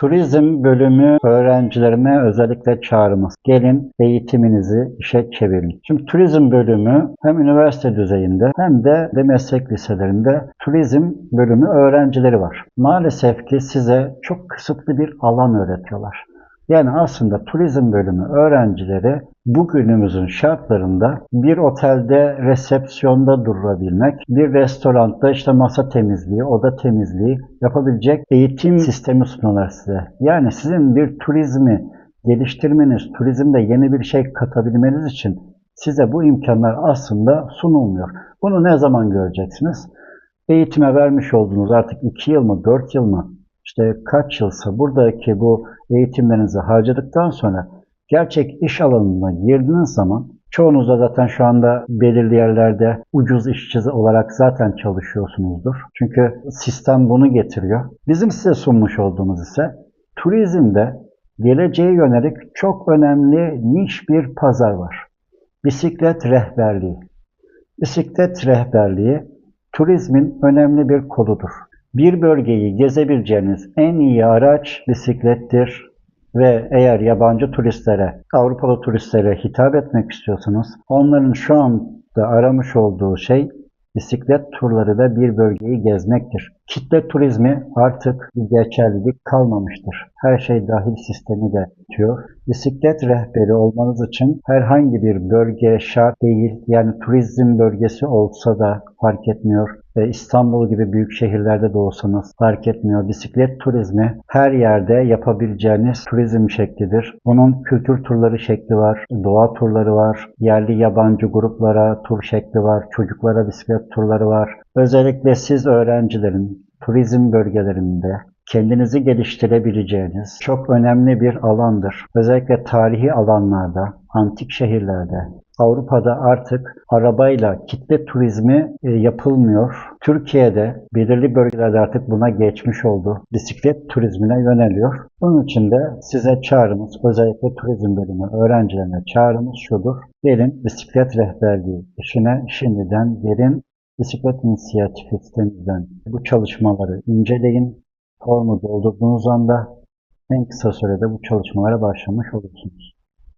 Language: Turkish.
Turizm bölümü öğrencilerine özellikle çağrımız. Gelin eğitiminizi işe çevirin. Şimdi turizm bölümü hem üniversite düzeyinde hem de, de meslek liselerinde turizm bölümü öğrencileri var. Maalesef ki size çok kısıtlı bir alan öğretiyorlar. Yani aslında turizm bölümü öğrencileri bugünümüzün şartlarında bir otelde resepsiyonda durabilmek, bir restoranda işte masa temizliği, oda temizliği yapabilecek eğitim sistemi sunuyorlar size. Yani sizin bir turizmi geliştirmeniz, turizmde yeni bir şey katabilmeniz için size bu imkanlar aslında sunulmuyor. Bunu ne zaman göreceksiniz? Eğitime vermiş olduğunuz artık 2 yıl mı, 4 yıl mı, işte kaç yılsa buradaki bu eğitimlerinizi harcadıktan sonra gerçek iş alanına girdiğiniz zaman çoğunuz da zaten şu anda belirli yerlerde ucuz işçi olarak zaten çalışıyorsunuzdur. Çünkü sistem bunu getiriyor. Bizim size sunmuş olduğumuz ise turizmde geleceğe yönelik çok önemli niş bir pazar var. Bisiklet rehberliği. Bisiklet rehberliği turizmin önemli bir koludur. Bir bölgeyi gezebileceğiniz en iyi araç bisiklettir ve eğer yabancı turistlere, Avrupalı turistlere hitap etmek istiyorsanız onların şu anda aramış olduğu şey bisiklet turları da bir bölgeyi gezmektir. Kitle turizmi artık bir geçerlilik kalmamıştır. Her şey dahil sistemi de tutuyor. Bisiklet rehberi olmanız için herhangi bir bölge şart değil. Yani turizm bölgesi olsa da fark etmiyor. İstanbul gibi büyük şehirlerde de olsanız fark etmiyor. Bisiklet turizmi her yerde yapabileceğiniz turizm şeklidir. Bunun kültür turları şekli var, doğa turları var, yerli yabancı gruplara tur şekli var, çocuklara bisiklet turları var. Özellikle siz öğrencilerin turizm bölgelerinde kendinizi geliştirebileceğiniz çok önemli bir alandır. Özellikle tarihi alanlarda, antik şehirlerde, Avrupa'da artık arabayla kitle turizmi e, yapılmıyor. Türkiye'de belirli bölgelerde artık buna geçmiş oldu. Bisiklet turizmine yöneliyor. Bunun için de size çağrımız, özellikle turizm bölümü öğrencilerine çağrımız şudur. Gelin bisiklet rehberliği işine şimdiden gelin. Bisiklet inisiyatifi sitemizden bu çalışmaları inceleyin. Formu doldurduğunuz anda en kısa sürede bu çalışmalara başlamış olursunuz.